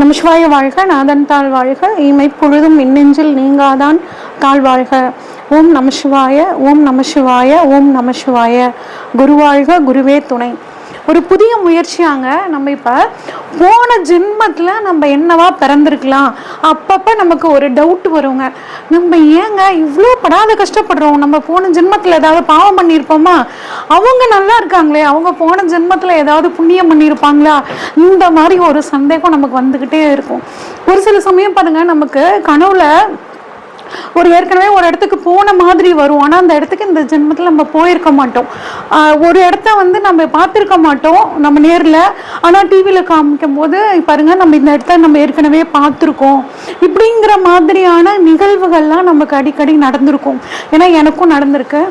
நம வாழ்க நாதன் தாழ் வாழ்க இமை பொழுதும் மின்னெஞ்சில் நீங்காதான் தாழ் வாழ்க. ஓம் நமசிவாய ஓம் நமசிவாய ஓம் நமசிவாய குருவாழ்க குரு வாழ்க குருவே துணை. ஒரு புதிய முயற்சியாங்க. நம்ம இப்போ போன ஜென்மத்தில் நம்ம என்னவா பிறந்திருக்கலாம்? அப்பப்போ நமக்கு ஒரு டவுட் வருங்க. நம்ம ஏங்க இவ்வளோ படாத கஷ்டப்படுறோம்? நம்ம போன ஜென்மத்தில் ஏதாவது பாவம் பண்ணியிருப்போமா? அவங்க நல்லா இருக்காங்களே. அவங்க போன ஜென்மத்தில் ஏதாவது புண்ணியம் பண்ணியிருப்பாங்களா? இந்த மாதிரி ஒரு சந்தேகம் நமக்கு வந்துக்கிட்டே இருக்கும். ஒரு சில சமயம் பாருங்கள் நமக்கு கனவுல ஒரு ஏற்கனவே ஒரு இடத்துக்கு போன மாதிரி வரும். ஆனால் அந்த இடத்துக்கு இந்த ஜென்மத்தில் நம்ம போயிருக்க மாட்டோம். ஒரு இடத்த வந்து நம்ம பார்த்துருக்க மாட்டோம் நம்ம நேரில். ஆனால் டிவியில் காமிக்கும் போது பாருங்க நம்ம இந்த இடத்த நம்ம ஏற்கனவே பார்த்துருக்கோம். இப்படிங்கிற மாதிரியான நிகழ்வுகள்லாம் நமக்கு அடிக்கடி நடந்திருக்கும். ஏன்னா எனக்கும் நடந்திருக்கு.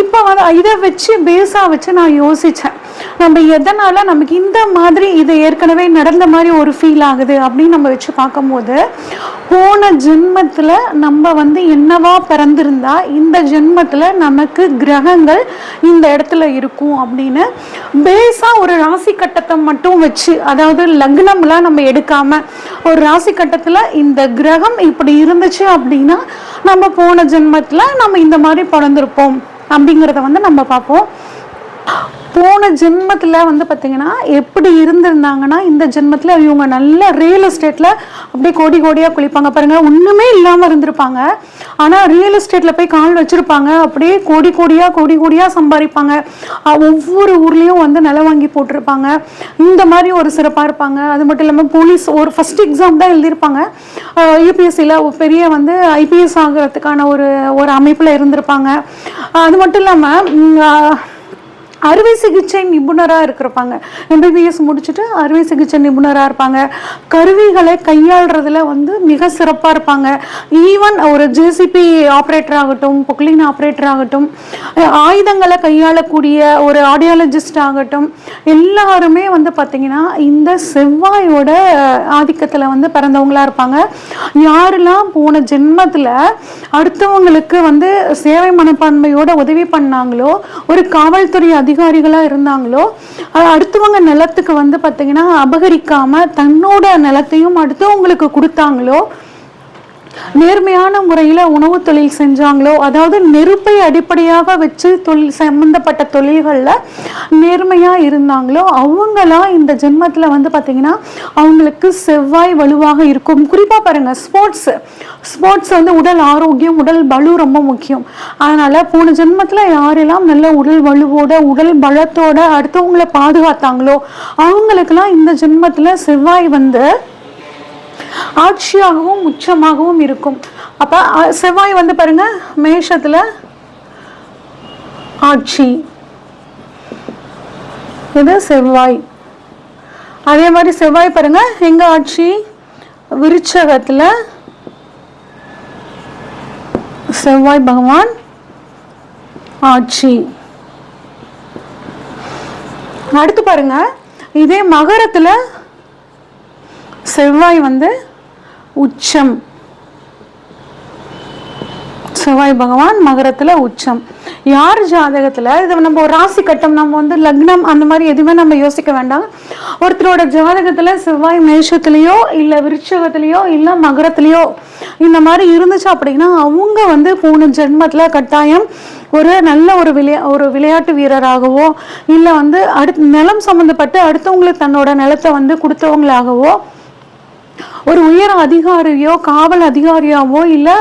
இப்போ வந்து இதை வச்சு பேஸாக வச்சு நான் யோசித்தேன் நம்ம எதனால் நமக்கு இந்த மாதிரி இது ஏற்கனவே நடந்த மாதிரி ஒரு ஃபீல் ஆகுது அப்படின்னு நம்ம வச்சு பார்க்கும்போது போன ஜென்மத்தில் நம்ம வந்து என்னவா பிறந்திருந்தா இந்த ஜென்மத்தில் நமக்கு கிரகங்கள் இந்த இடத்துல இருக்கும் அப்படின்னு பேஸாக ஒரு ராசி கட்டத்தை மட்டும் வச்சு அதாவது லக்னம்லாம் நம்ம எடுக்காமல் ஒரு ராசி கட்டத்தில் இந்த கிரகம் இப்படி இருந்துச்சு அப்படின்னா நம்ம போன ஜென்மத்தில் நம்ம இந்த மாதிரி பிறந்திருப்போம் அப்படிங்கிறத வந்து நம்ம பார்ப்போம். போன ஜென்மத்தில் வந்து பார்த்தீங்கன்னா எப்படி இருந்திருந்தாங்கன்னா இந்த ஜென்மத்தில் இவங்க நல்ல ரியல் எஸ்டேட்டில் அப்படியே கோடி கோடியாக குளிப்பாங்க. பாருங்கள் ஒன்றுமே இல்லாமல் இருந்திருப்பாங்க. ஆனால் ரியல் எஸ்டேட்டில் போய் கால் வச்சுருப்பாங்க. அப்படியே கோடி கோடியாக கோடி கோடியாக சம்பாதிப்பாங்க. ஒவ்வொரு ஊர்லேயும் வந்து நிலம் வாங்கி போட்டிருப்பாங்க. இந்த மாதிரி ஒரு சிறப்பாக இருப்பாங்க. அது மட்டும் இல்லாமல் போலீஸ் ஒரு ஃபஸ்ட் எக்ஸாம் தான் எழுதியிருப்பாங்க. யூபிஎஸ்சியில் பெரிய வந்து ஐபிஎஸ் ஆகிறதுக்கான ஒரு ஒரு அமைப்பில் இருந்திருப்பாங்க. அது மட்டும் இல்லாமல் அறுவை சிகிச்சை நிபுணராக இருக்கிறப்பாங்க. எம்பிபிஎஸ் முடிச்சுட்டு அறுவை சிகிச்சை நிபுணராக இருப்பாங்க. கருவிகளை கையாளுறதுல வந்து மிக சிறப்பாக இருப்பாங்க. ஈவன் ஒரு ஜேசிபி ஆப்ரேட்டர் ஆகட்டும் பொக்லின் ஆப்ரேட்டர் ஆகட்டும் ஆயுதங்களை கையாளக்கூடிய ஒரு ஆடியாலஜிஸ்ட் ஆகட்டும் எல்லாருமே வந்து பார்த்திங்கன்னா இந்த செவ்வாயோட ஆதிக்கத்தில் வந்து பிறந்தவங்களாக இருப்பாங்க. யாரெல்லாம் போன ஜென்மத்தில் அடுத்தவங்களுக்கு வந்து சேவை மனப்பான்மையோட உதவி பண்ணாங்களோ ஒரு காவல்துறை அதிகாரிகளாக இருந்தாங்களோ அடுத்தவங்க நிலத்துக்கு வந்து பார்த்தீங்கன்னா அபகரிக்காம தன்னோட நிலத்தையும் அடுத்தவங்களுக்கு கொடுத்தாங்களோ நேர்மையான முறையில் உணவு தொழில் செஞ்சாங்களோ அதாவது நெருப்பை அடிப்படையாக வச்சு தொழில் சம்மந்தப்பட்ட தொழில்களில் நேர்மையாக இருந்தாங்களோ அவங்களாம் இந்த ஜென்மத்தில் வந்து பார்த்திங்கன்னா அவங்களுக்கு செவ்வாய் வலுவாக இருக்கும். குறிப்பாக பாருங்கள் ஸ்போர்ட்ஸ் ஸ்போர்ட்ஸ் வந்து உடல் ஆரோக்கியம் உடல் பலு ரொம்ப முக்கியம். அதனால் போன ஜென்மத்தில் யாரெல்லாம் நல்ல உடல் வலுவோட உடல் பலத்தோட அடுத்தவங்களை பாதுகாத்தாங்களோ அவங்களுக்கெல்லாம் இந்த ஜென்மத்தில் செவ்வாய் வந்து ஆட்சியாகவும் உச்சமாகவும் இருக்கும். அப்போ செவ்வாய் வந்து பாருங்க மேஷத்தில் ஆட்சி. இது செவ்வாய். அதே மாதிரி செவ்வாய் பாருங்க எங்க ஆட்சி? விருச்சகத்தில் செவ்வாய் பகவான் ஆட்சி. அடுத்து பாருங்க இதே மகரத்தில் செவ்வாய் வந்து உச்சம். செவ்வாய் பகவான் மகரத்தில் உச்சம். யார் ஜாதகத்தில்? இது நம்ம ஒரு ராசி கட்டம் நம்ம வந்து லக்னம் அந்த மாதிரி எதுவுமே நம்ம யோசிக்க வேண்டாம். ஒருத்தரோட ஜாதகத்தில் செவ்வாய் மேஷத்துலேயோ இல்லை விருட்சகத்துலேயோ இல்லை மகரத்துலேயோ இந்த மாதிரி இருந்துச்சு அப்படின்னா அவங்க வந்து போன ஜென்மத்தில் கட்டாயம் ஒரு நல்ல ஒரு விளையா ஒரு விளையாட்டு வீரராகவோ இல்லை வந்து அடுத் நிலம் சம்மந்தப்பட்டு அடுத்தவங்களுக்கு தன்னோட நிலத்தை வந்து கொடுத்தவங்களாகவோ ஒரு உயர் அதிகாரியோ காவல் அதிகாரியாவோ இல்லை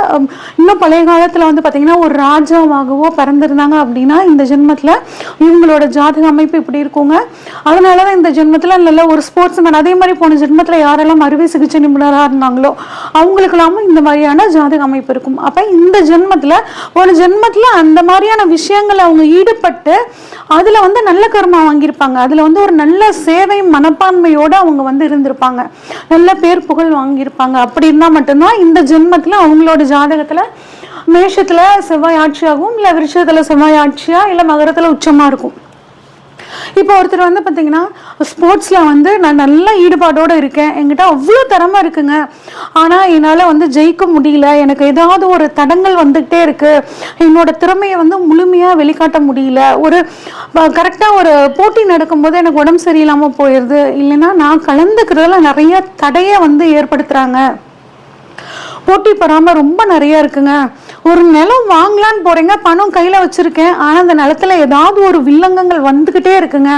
இன்னும் பழைய காலத்தில் வந்து பார்த்தீங்கன்னா ஒரு ராஜாவாகவோ பிறந்திருந்தாங்க அப்படின்னா இந்த ஜென்மத்தில் இவங்களோட ஜாதக அமைப்பு இப்படி இருக்குங்க. அதனால தான் இந்த ஜென்மத்தில் நல்ல ஒரு ஸ்போர்ட்ஸ் மேன் அதே மாதிரி போன ஜென்மத்தில் யாரெல்லாம் அறுவை சிகிச்சை நிபுணராக இருந்தாங்களோ அவங்களுக்கெல்லாமும் இந்த மாதிரியான ஜாதக அமைப்பு இருக்கும். அப்போ இந்த ஜென்மத்தில் ஒரு ஜென்மத்தில் அந்த மாதிரியான விஷயங்களை அவங்க ஈடுபட்டு அதில் வந்து நல்ல கர்மா வாங்கியிருப்பாங்க. அதில் வந்து ஒரு நல்ல சேவை மனப்பான்மையோடு அவங்க வந்து இருந்திருப்பாங்க. நல்ல பேர் புகழ் வாங்கியிருப்பாங்க. அப்படி இருந்தால் மட்டும்தான் இந்த ஜென்மத்தில் அவங்களோட ஜாதகத்தில் மேஷத்தில் செவ்வாய் ஆட்சியாகவும் இல்லை விருஷத்தில் செவ்வாய் ஆட்சியா இல்லை மகரத்தில் உச்சமாக இருக்கும். இப்போ ஒருத்தர் வந்து பார்த்தீங்கன்னா ஸ்போர்ட்ஸில் வந்து நான் நல்ல ஈடுபாடோடு இருக்கேன். என்கிட்ட அவ்வளோ திறமை இருக்குங்க. ஆனால் என்னால் வந்து ஜெயிக்க முடியல. எனக்கு ஏதாவது ஒரு தடங்கள் வந்துக்கிட்டே இருக்குது என்னோட திறமையை வந்து முழுமையாக வெளிக்காட்ட முடியல. ஒரு கரெக்டாக ஒரு போட்டி நடக்கும்போது எனக்கு உடம்பு சரியில்லாமல் போயிடுது இல்லைன்னா நான் கலந்துக்கிறதுல நிறைய தடையை வந்து ஏற்படுத்துகிறாங்க போட்டி பொறாம ரொம்ப நிறையா இருக்குங்க. ஒரு நிலம் வாங்கலான்னு போறீங்க பணம் கையில வச்சிருக்கேன். ஆனா அந்த நிலத்துல ஏதாவது ஒரு வில்லங்கங்கள் வந்துகிட்டே இருக்குங்க.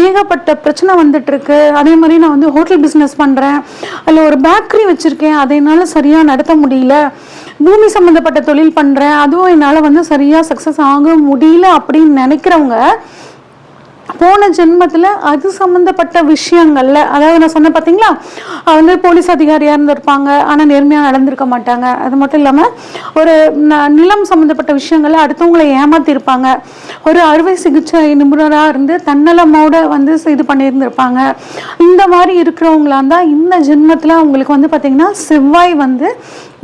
ஏகப்பட்ட பிரச்சனை வந்துட்டு இருக்கு அதே மாதிரி நான் வந்து ஹோட்டல் பிசினஸ் பண்றேன். அதுல ஒரு பேக்கரி வச்சிருக்கேன். அதை என்னால சரியா நடத்த முடியல. பூமி சம்பந்தப்பட்ட தொழில் பண்றேன். அதுவும் என்னால வந்து சரியா சக்சஸ் ஆக முடியல அப்படின்னு நினைக்கிறவங்க போன ஜென்மத்தில் அது சம்மந்தப்பட்ட விஷயங்களில் அதாவது நான் சொன்னேன் பார்த்தீங்களா வந்து போலீஸ் அதிகாரியாக இருந்திருப்பாங்க ஆனால் நேர்மையாக நடந்திருக்க மாட்டாங்க. அது மட்டும் இல்லாமல் ஒரு ந- நிலம் சம்மந்தப்பட்ட விஷயங்களில் அடுத்தவங்களை ஏமாத்திருப்பாங்க. ஒரு அறுவை சிகிச்சை நிபுணராக இருந்து தன்னலமோட வந்து இது பண்ணியிருந்திருப்பாங்க. இந்த மாதிரி இருக்கிறவங்களா இருந்தால் இந்த ஜென்மத்தில் அவங்களுக்கு வந்து பார்த்தீங்கன்னா செவ்வாய் வந்து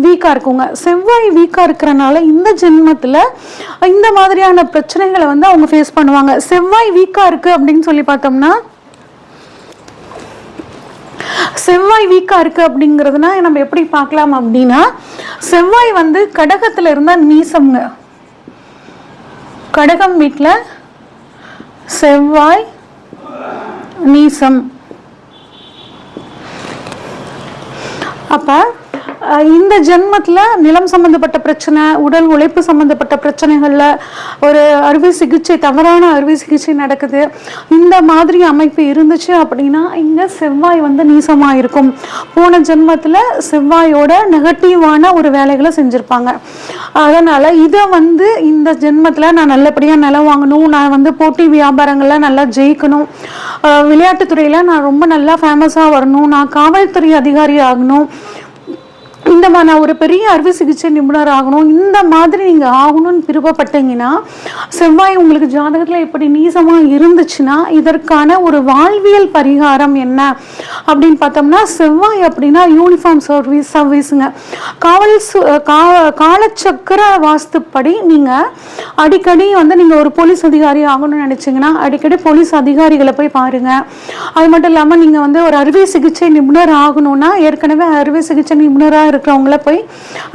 வீக்காக இருக்குங்க. செவ்வாய் வீக்காக இருக்கிறனால இந்த ஜென்மத்தில் இந்த மாதிரியான பிரச்சனைகளை வந்து அவங்க ஃபேஸ் பண்ணுவாங்க. செவ்வாய் வீக்காக இருக்குது அப்படின்னு சொல்லி பார்த்தோம்னா செவ்வாய் வீக்காக இருக்குது அப்படிங்கிறதுனா நம்ம எப்படி பார்க்கலாம் அப்படின்னா செவ்வாய் வந்து கடகத்தில் இருந்தால் நீசம்ங்க. கடகம் வீட்டில் செவ்வாய் நீசம். அப்போ இந்த ஜென்மத்தில் நிலம் சம்பந்தப்பட்ட பிரச்சனை உடல் உழைப்பு சம்பந்தப்பட்ட பிரச்சனைகளில் ஒரு அறுவை சிகிச்சை தவறான அறுவை சிகிச்சை நடக்குது. இந்த மாதிரி அமைப்பு இருந்துச்சு அப்படின்னா இங்கே செவ்வாய் வந்து நீசமாக இருக்கும் போன ஜென்மத்தில் செவ்வாயோட நெகட்டிவான ஒரு வேலைகளை செஞ்சுருப்பாங்க. அதனால் இதை வந்து இந்த ஜென்மத்தில் நான் நல்லபடியாக நிலம் வாங்கணும் நான் வந்து போட்டி வியாபாரங்களில் நல்லா ஜெயிக்கணும். விளையாட்டுத்துறையில் நான் ரொம்ப நல்லா ஃபேமஸாக வரணும் நான் காவல்துறை அதிகாரி ஆகணும். இந்த மாதிரி நான் ஒரு பெரிய அறுவை சிகிச்சை நிபுணர் ஆகணும். இந்த மாதிரி நீங்கள் ஆகணும்னு விருப்பப்பட்டீங்கன்னா செவ்வாய் உங்களுக்கு ஜாதகத்தில் இப்படி நீசமாக இருந்துச்சுன்னா இதற்கான ஒரு வாழ்வியல் பரிகாரம் என்ன? அப்படின்னு பார்த்தோம்னா செவ்வாய் அப்படின்னா யூனிஃபார்ம் சர்வீஸ் சர்வீஸுங்க காவல் சு- காலச்சக்கர வாஸ்துப்படி நீங்கள் அடிக்கடி வந்து நீங்கள் ஒரு போலீஸ் அதிகாரி ஆகணும்னு நினச்சிங்கன்னா அடிக்கடி போலீஸ் அதிகாரிகளை போய் பாருங்கள் அது மட்டும் இல்லாமல் நீங்கள் வந்து ஒரு அறுவை சிகிச்சை நிபுணர் ஆகணும்னா ஏற்கனவே அறுவை சிகிச்சை நிபுணராக இருக்கிறவங்கள போய்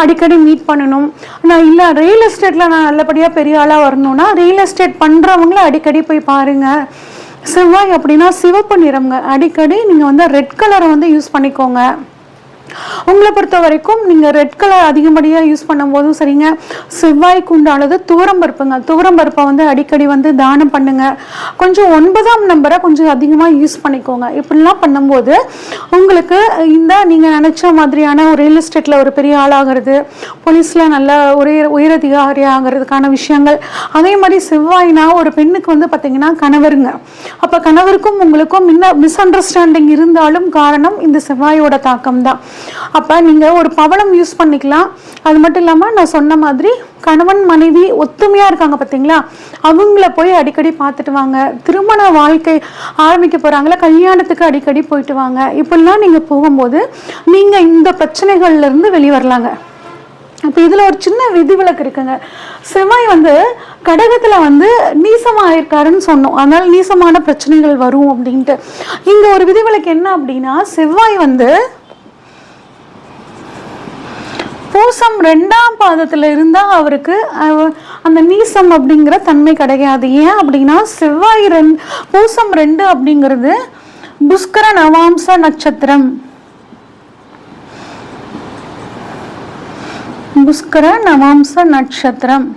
அடிக்கடி மீட் பண்ணணும். நான் இல்லை ரியல் எஸ்டேட்டில் நான் நல்லபடியாக பெரிய ஆளாக வரணும்னா ரியல் எஸ்டேட் பண்ணுறவங்கள அடிக்கடி போய் பாருங்கள் செவ்வாய் அப்படின்னா சிவப்பு நிறம்ங்க. அடிக்கடி நீங்கள் வந்து ரெட் கலரை வந்து யூஸ் பண்ணிக்கோங்க. உங்களை பொறுத்த வரைக்கும் நீங்கள் ரெட் கலர் அதிகப்படியாக யூஸ் பண்ணும்போதும் சரிங்க. செவ்வாய்க்கு உண்டானது துவரம் பருப்புங்க. துவரம் பருப்பை வந்து அடிக்கடி வந்து தானம் பண்ணுங்க. கொஞ்சம் ஒன்பதாம் நம்பரை கொஞ்சம் அதிகமாக யூஸ் பண்ணிக்கோங்க. இப்படிலாம் பண்ணும்போது உங்களுக்கு இந்த நீங்கள் நினச்ச மாதிரியான ஒரு ரியல் எஸ்டேட்டில் ஒரு பெரிய ஆளாகிறது போலீஸில் நல்ல உயர் உயரதிகாரி ஆகிறதுக்கான விஷயங்கள். அதே மாதிரி செவ்வாய்னா ஒரு பெண்ணுக்கு வந்து பார்த்தீங்கன்னா கணவருங்க. அப்போ கணவருக்கும் உங்களுக்கும் மின்ன மிஸ் அண்டர்ஸ்டாண்டிங் இருந்தாலும் காரணம் இந்த செவ்வாயோட தாக்கம் தான். அப்போ நீங்கள் ஒரு பவளம் யூஸ் பண்ணிக்கலாம். அது மட்டும் இல்லாமல் நான் சொன்ன மாதிரி கணவன் மனைவி ஒத்துமையாக இருக்காங்க பார்த்தீங்களா அவங்கள போய் அடிக்கடி பார்த்துட்டு வாங்க. திருமண வாழ்க்கை ஆரம்பிக்க போகிறாங்களா கல்யாணத்துக்கு அடிக்கடி போயிட்டு வாங்க. இப்படிலாம் நீங்கள் போகும்போது நீங்கள் இந்த பிரச்சனைகள்லேருந்து வெளிவரலாங்க. இப்போ இதில் ஒரு சின்ன விதிவிலக்கு இருக்குங்க. செவ்வாய் வந்து கடகத்தில் வந்து நீசமாக இருக்காருன்னு சொன்னோம். அதனால் நீசமான பிரச்சனைகள் வரும் அப்படின்ட்டு. இங்கே ஒரு விதிவிலக்கு என்ன அப்படின்னா செவ்வாய் வந்து பூசம் ரெண்டாம் பாதத்தில் இருந்தால் அவருக்கு அந்த நீசம் அப்படிங்கிற தன்மை கிடையாது. ஏன் அப்படின்னா செவ்வாய் ரெண்டு பூசம் ரெண்டு அப்படிங்கிறது புஷ்கர நவாம்ச நட்சத்திரம். புஷ்கர நவாம்ச நட்சத்திரம்.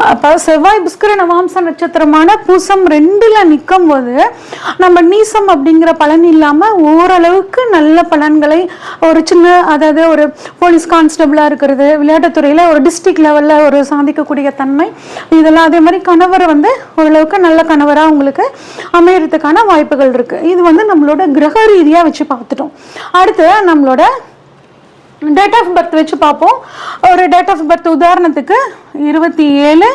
அப்போ செவ்வாய் புஷ்கர நவாம்ச நட்சத்திரமான பூசம் ரெண்டில் நிற்கும் போது நம்ம நீசம் அப்படிங்கிற பலன் இல்லாமல் ஓரளவுக்கு நல்ல பலன்களை ஒரு சின்ன அதாவது ஒரு போலீஸ் கான்ஸ்டபிளாக இருக்கிறது விளையாட்டுத்துறையில் ஒரு டிஸ்ட்ரிக்ட் லெவலில் ஒரு சாதிக்கக்கூடிய தன்மை இதெல்லாம் அதே மாதிரி கணவர் வந்து ஓரளவுக்கு நல்ல கணவராக உங்களுக்கு அமையறதுக்கான வாய்ப்புகள் இருக்குது இது வந்து நம்மளோட கிரக ரீதியாக வச்சு பார்த்துட்டோம். அடுத்து நம்மளோட டேட் ஆஃப் பர்த் வச்சு பார்ப்போம். ஒரு டேட் ஆஃப் பர்த் உதாரணத்துக்கு இருபத்தி ஏழு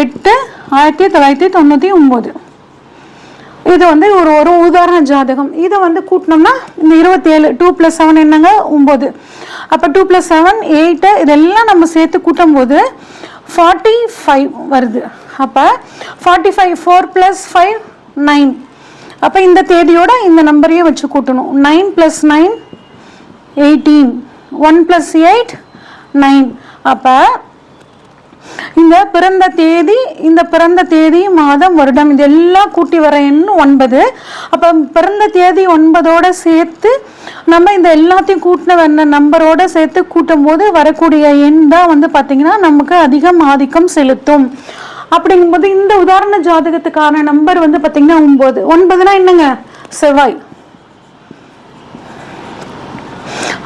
எட்டு ஆயிரத்தி தொள்ளாயிரத்தி தொண்ணூற்றி ஒம்பது இது வந்து ஒரு ஒரு உதாரண ஜாதகம். இதை வந்து கூட்டினோம்னா இந்த இருபத்தேழு டூ ப்ளஸ் செவன் என்னங்க? ஒம்பது அப்போ டூ ப்ளஸ் செவன் எயிட்டு இதெல்லாம் நம்ம சேர்த்து கூட்டும் போது ஃபார்ட்டி ஃபைவ் வருது. அப்போ forty five four plus five nine அப்போ இந்த தேதியோட இந்த நம்பரையும் வச்சு கூட்டணும். Nine plus nine eighteen one plus eight nine அப்போ இந்த பிறந்த தேதி இந்த பிறந்த தேதி மாதம் வருடம் இது எல்லாம் கூட்டி வர எண் ஒன்பது. அப்போ பிறந்த தேதி ஒன்பதோட சேர்த்து நம்ம இந்த எல்லாத்தையும் கூட்டின வந்த நம்பரோட சேர்த்து கூட்டும் போது வரக்கூடிய எண் தான் வந்து பார்த்திங்கன்னா நமக்கு அதிகம் ஆதிக்கம் செலுத்தும். அப்படிங்கும்போது இந்த உதாரண ஜாதகத்துக்கான நம்பர் வந்து பார்த்திங்கன்னா ஒம்பது ஒன்பதுனா என்னங்க? செவ்வாய்.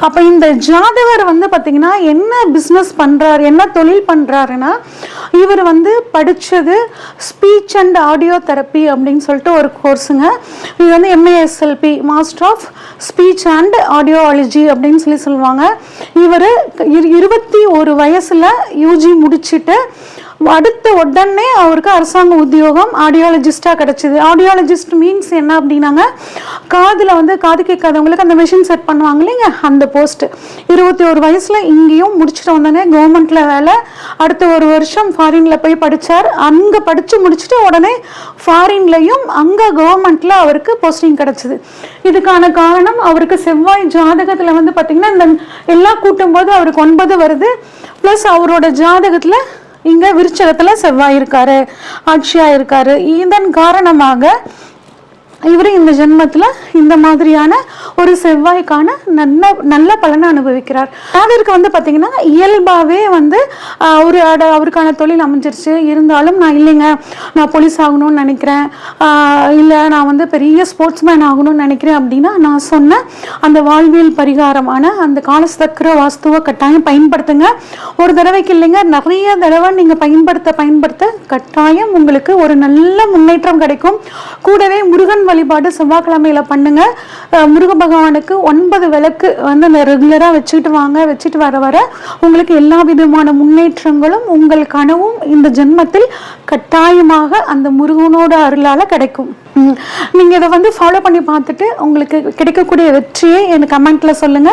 அப்போ இந்த ஜாதகர் வந்து பார்த்திங்கன்னா என்ன பிஸ்னஸ் பண்ணுறாரு என்ன தொழில் பண்ணுறாருன்னா இவர் வந்து படித்தது ஸ்பீச் அண்ட் ஆடியோ தெரப்பி அப்படின்னு சொல்லிட்டு ஒரு கோர்ஸுங்க இது வந்து MASLP master of speech and audiology அப்படின்னு சொல்லி சொல்லுவாங்க. இவர் இருபத்தி ஒரு வயசில் யூஜி முடிச்சுட்டு அடுத்த உடனே அவருக்கு அரசாங்க உத்தியோகம் ஆடியாலஜிஸ்டாக கிடச்சிது. ஆடியாலஜிஸ்ட் மீன்ஸ் என்ன அப்படின்னாங்க காதில் வந்து காது கேட்காதவங்களுக்கு அந்த மிஷின் செட் பண்ணுவாங்க இல்லைங்க அந்த போஸ்ட் இருபத்தி ஒரு வயசில் இங்கேயும் முடிச்சுட்டு வந்தோடனே கவர்மெண்ட்டில் வேலை. அடுத்த ஒரு வருஷம் ஃபாரினில் போய் படித்தார் அங்கே படித்து முடிச்சுட்டு உடனே ஃபாரின்லையும் அங்கே கவர்மெண்ட்டில் அவருக்கு போஸ்டிங் கிடச்சிது. இதுக்கான காரணம் அவருக்கு செவ்வாய் ஜாதகத்தில் வந்து பார்த்திங்கன்னா இந்த எல்லாம் கூட்டும்போது அவருக்கு ஒன்பது வருது. ப்ளஸ் அவரோட ஜாதகத்தில் இங்க விருச்சகத்துல செவ்வாய் இருக்காரு ஆட்சியா இருக்காரு. இதன் காரணமாக இவர் இந்த ஜென்மத்தில் இந்த மாதிரியான ஒரு செவ்வாய்க்கான நல்ல நல்ல பலனை அனுபவிக்கிறார். ராதருக்கு வந்து பார்த்தீங்கன்னா இயல்பாகவே வந்து ஒரு அட- அவருக்கான தொழில் அமைஞ்சிருச்சு. இருந்தாலும் நான் இல்லைங்க. நான் போலீஸ் ஆகணும்னு நினைக்கிறேன். இல்லை நான் வந்து பெரிய ஸ்போர்ட்ஸ்மேன் ஆகணும்னு நினைக்கிறேன் அப்படின்னா நான் சொன்ன அந்த வாழ்வியல் பரிகாரமான அந்த காலசக்கர வாஸ்துவை கட்டாயம் பயன்படுத்துங்க. ஒரு தடவைக்கு இல்லைங்க. நிறைய தடவை நீங்கள் பயன்படுத்த பயன்படுத்த கட்டாயம் உங்களுக்கு ஒரு நல்ல முன்னேற்றம் கிடைக்கும். கூடவே முருகன் வழிபாடு செவ்வாய்க்கிழமையில் பண்ணுங்க. முருக பகவானுக்கு ஒன்பது விளக்கு வந்து அந்த ரெகுலராக வச்சுட்டு வாங்க வச்சுட்டு வர வர உங்களுக்கு எல்லா விதமான முன்னேற்றங்களும் உங்கள் கனவும் இந்த ஜென்மத்தில் கட்டாயமாக அந்த முருகனோட அருளால கிடைக்கும். நீங்கள் நீங்க இதை வந்து ஃபாலோ பண்ணி பார்த்துட்டு உங்களுக்கு கிடைக்கக்கூடிய வெற்றியை எனக்கு கமெண்ட்ல சொல்லுங்க.